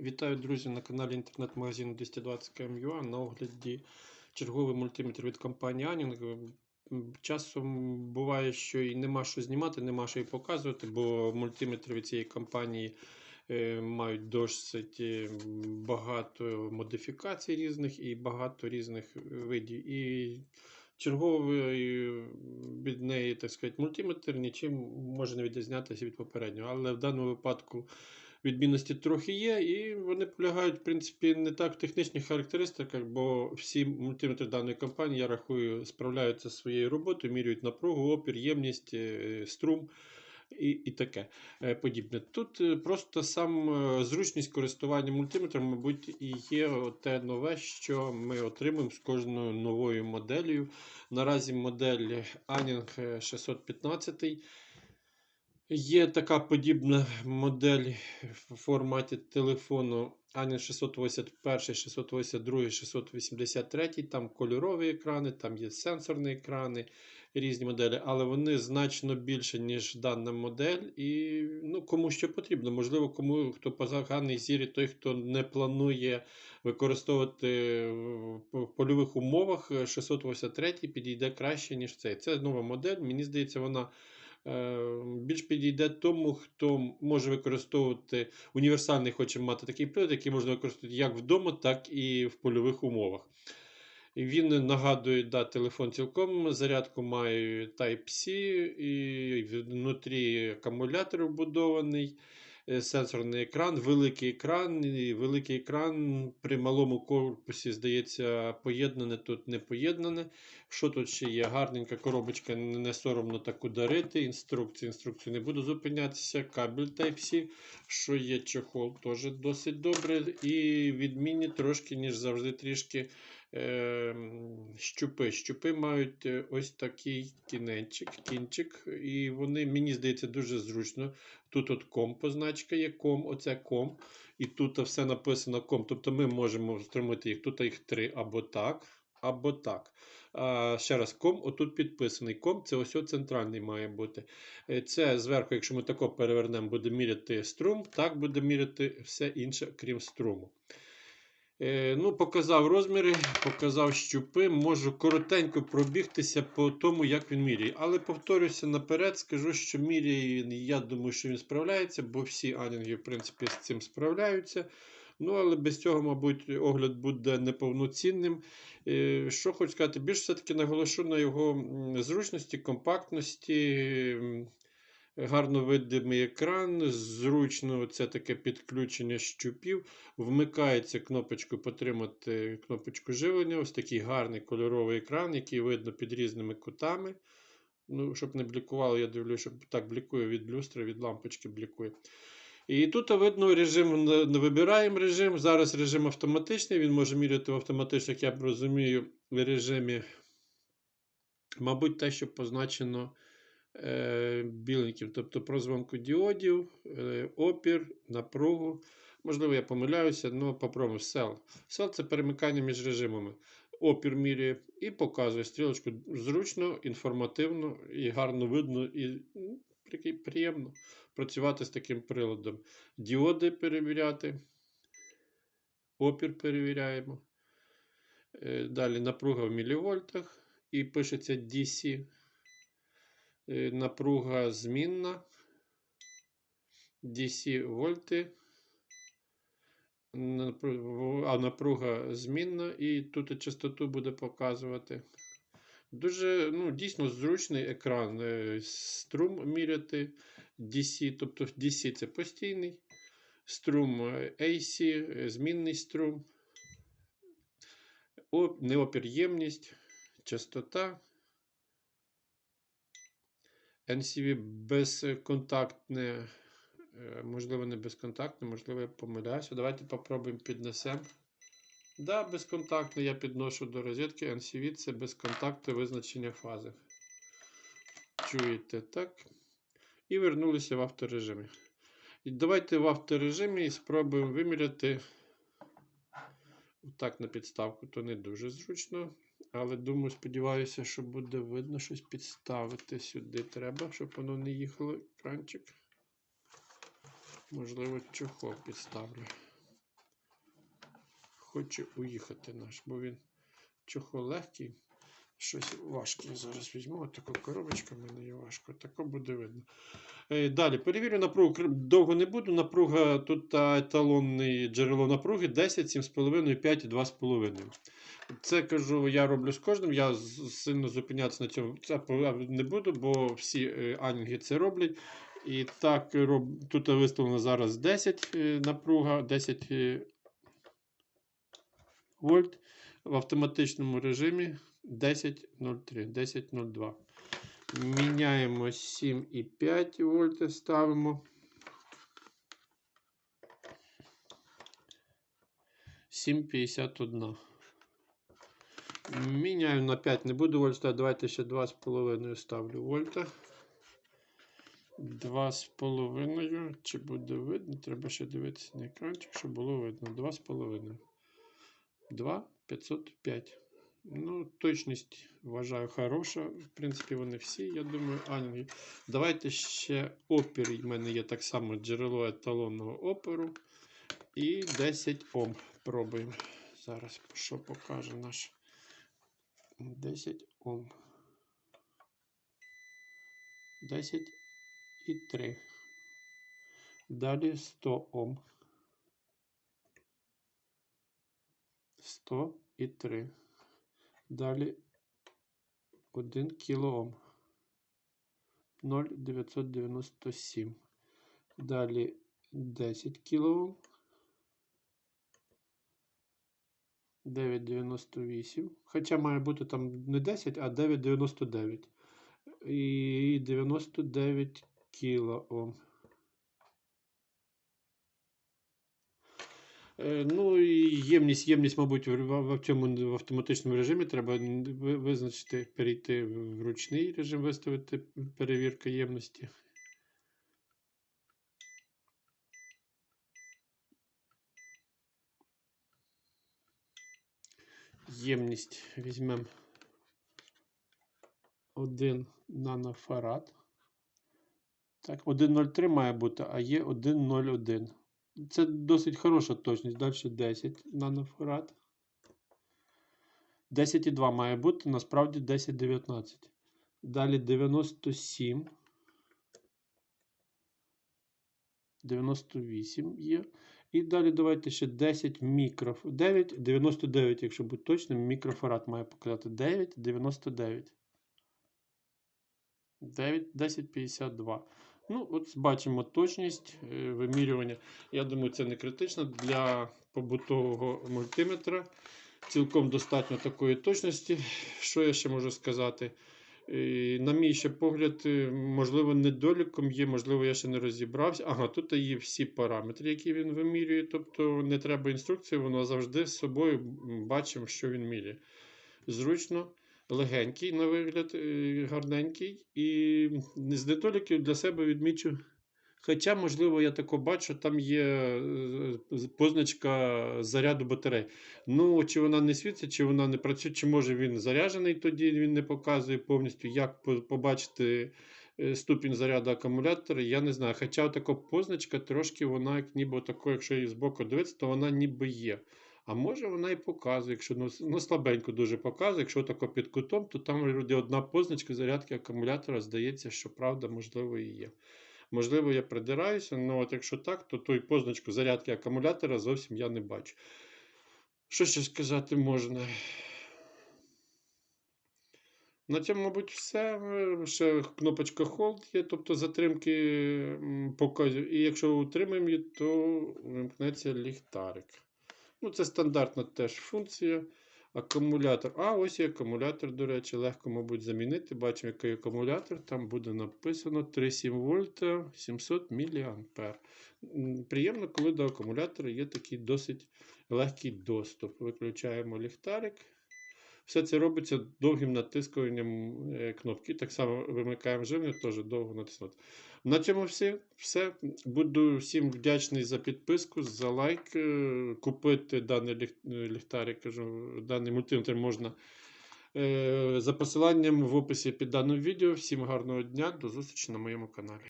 Вітаю, друзі, на каналі інтернет-магазину 220 КМЮА. На огляді черговий мультиметр від компанії Anning. Часом буває, що і нема що знімати, нема що і показувати, бо мультиметри від цієї компанії е, мають досить е, багато модифікацій різних і багато різних видів. І черговий від неї, так сказати, мультиметр нічим може не відрізнятися від попереднього. Але в даному випадку відмінності трохи є, і вони полягають, в принципі, не так в технічних характеристиках, бо всі мультиметри даної компанії, я рахую, справляються зі своєю роботою, міряють напругу, опір, ємність, е, струм. І і таке е, подібне. Тут е, просто сам зручність користування мультиметром, мабуть, і є те нове, що ми отримуємо з кожною новою моделлю. Наразі модель Anning 615. Є така подібна модель в форматі телефону Anning 681, 682, 683. Там кольорові екрани, там є сенсорні екрани, різні моделі, але вони значно більше, ніж дана модель. І ну, кому що потрібно. Можливо, кому хто поганий зірі, той, хто не планує використовувати в польових умовах 683 підійде краще, ніж цей. Це нова модель. Мені здається, вона. Е, більш підійде тому, хто може використовувати універсальний, хоче мати такий прилад, який можна використовувати як вдома, так і в польових умовах. Він нагадує, да, телефон цілком, зарядку має Type-C, і внутрі акумулятор вбудований, сенсорний екран, великий екран. і Великий екран при малому корпусі, здається, поєднане, тут не поєднане. Що тут ще є? Гарненька коробочка, не соромно так ударити. Інструкції, інструкцію не буду зупинятися. Кабель Type-C, що є чохол, теж досить добре. І відмінні трошки, ніж завжди, трішки. Е, щупи. Щупи мають е, ось такий кінечик, кінчик, і вони, мені здається, дуже зручно. Тут от ком позначка є ком, оце ком. І тут все написано ком. Тобто ми можемо стримати їх. Тут їх три або так, або так. А, Ще раз, ком, отут підписаний. Ком це ось центральний має бути. Е, це зверху, якщо ми тако перевернемо, буде міряти струм, так буде міряти все інше, крім струму. Е, ну, Показав розміри, показав щупи. Можу коротенько пробігтися по тому, як він міряє. Але повторюся наперед, скажу, що міряє, я думаю, що він справляється, бо всі анінги, в принципі, з цим справляються. Ну, але без цього, мабуть, огляд буде неповноцінним. Е, що хочу сказати, більш все-таки наголошу на його зручності, компактності. Гарно видимий екран, зручно це таке підключення щупів. Вмикається кнопочку потримати кнопочку живлення. Ось такий гарний кольоровий екран, який видно під різними кутами. Ну, Щоб не блікувало, я дивлюся, щоб так блікує від люстри, від лампочки блікує. І тут видно режим, вибираємо режим. Зараз режим автоматичний, він може міряти в автоматично, як я розумію, в режимі, мабуть, те, що позначено. Е, біленьким, тобто прозвонку діодів, е, опір, напругу. Можливо, я помиляюся, але попробуємо сел. Сел це перемикання між режимами. Опір міряє і показує стрілочку зручно, інформативно і гарно видно, і ну, приємно працювати з таким приладом. Діоди перевіряти. Опір перевіряємо. Е, далі напруга в мілівольтах. І пишеться DC. Е, напруга змінна, DC вольти, а напруга змінна, і тут частоту буде показувати. Дуже ну, дійсно зручний екран. Е, струм міряти DC, тобто DC це постійний, струм AC, змінний струм, неопір'ємність, частота. NCV безконтактне, е, можливо, не безконтактне, можливо, я помиляюся. Давайте попробуємо піднесемо. Да, безконтактне я підношу до розетки. NCV це безконтактне визначення фази. Чуєте, так? І вернулися в авторежимі. І давайте в авторежимі і спробуємо виміряти. Так, на підставку, то не дуже зручно. Але думаю, сподіваюся, що буде видно щось підставити сюди. Треба, щоб воно не їхало екранчик. Можливо, чохол підставлю. Хоче уїхати наш, бо він чохол легкий. Щось важке. Я зараз візьму. Таку коробочку мене є важко. Тако буде видно. Е, Далі перевірю напругу. Довго не буду. Напруга тут та еталонне джерело напруги 10, 7,5, 5 і 2,5. Це кажу, я роблю з кожним. Я сильно зупинятися на цьому не буду, бо всі е, анінги це роблять. І так, тут виставлено зараз 10 е, напруга, 10 е, вольт в автоматичному режимі 10.03, 10.02. Міняємо 7,5 вольт, ставимо. 7,51. Міняю на 5, не буду вольт ставити, давайте ще 2,5 ставлю вольта. 2,5. Чи буде видно? Треба ще дивитися на екранчик, щоб було видно. 2,5. 2, 505. Ну, точність вважаю хороша. В принципі, вони всі, я думаю, анінги. Давайте ще опір. У мене є так само джерело еталонного опору. І 10 Ом. Пробуємо. Зараз що покаже наш 10 Ом. 10 і 3. Далі 100 Ом. 100 і 3. Далі 1 кілоом. 0,997. Далі 10 кілоом. 9,98. Хоча має бути там не 10, а 9,99. І 99 кілоом. Ну і ємність, ємність, мабуть, в цьому в автоматичному режимі треба визначити, перейти в ручний режим, виставити перевірка ємності. Ємність візьмемо 1 нанофарад. Так, 1,03 має бути, а є 1,01. Це досить хороша точність. Далі 10 нанофарад. 10,2 має бути, насправді 10,19. Далі 97. 98 є. І далі давайте ще 10 мікроф. 9, 99, якщо бути точним, мікрофарад має показати 9, 99. 9, 10, 52. Ну, от бачимо точність е, вимірювання. Я думаю, це не критично для побутового мультиметра. Цілком достатньо такої точності. Що я ще можу сказати? Е, На мій ще погляд, е, можливо, недоліком є, можливо, я ще не розібрався. Ага, тут є всі параметри, які він вимірює. Тобто не треба інструкції, воно завжди з собою бачимо, що він міряє. Зручно, легенький, на вигляд, е, гарненький. І з недоліків для себе відмічу. Хоча, можливо, я тако бачу, там є е, позначка заряду батарей. Ну, чи вона не світиться, чи вона не працює, чи може він заряджений, тоді він не показує повністю, як побачити е, ступінь заряду акумулятора, я не знаю. Хоча така позначка трошки вона, як ніби тако, якщо її збоку дивитися, то вона ніби є. А може вона і показує, якщо ну, ну слабенько дуже показує, якщо тако під кутом, то там вроді одна позначка зарядки акумулятора, здається, що правда, можливо, і є. Можливо, я придираюся, але от якщо так, то той позначку зарядки акумулятора зовсім я не бачу. Що ще сказати можна? На цьому, мабуть, все. Ще кнопочка Hold є, тобто затримки показів. І якщо утримаємо її, то вимкнеться ліхтарик. Ну, це стандартна теж функція. Акумулятор. А, ось і акумулятор, до речі, легко, мабуть, замінити. Бачимо, який акумулятор. Там буде написано 3,7 вольта 700 мА. Приємно, коли до акумулятора є такий досить легкий доступ. Виключаємо ліхтарик. Все це робиться довгим натискуванням е, кнопки. Так само вимикаємо живлення, теж довго натиснути. На цьому все. все. Буду всім вдячний за підписку, за лайк. Е, Купити даний е, ліхтарик, кажу, даний мультиметр можна за посиланням в описі під даним відео. Всім гарного дня, до зустрічі на моєму каналі.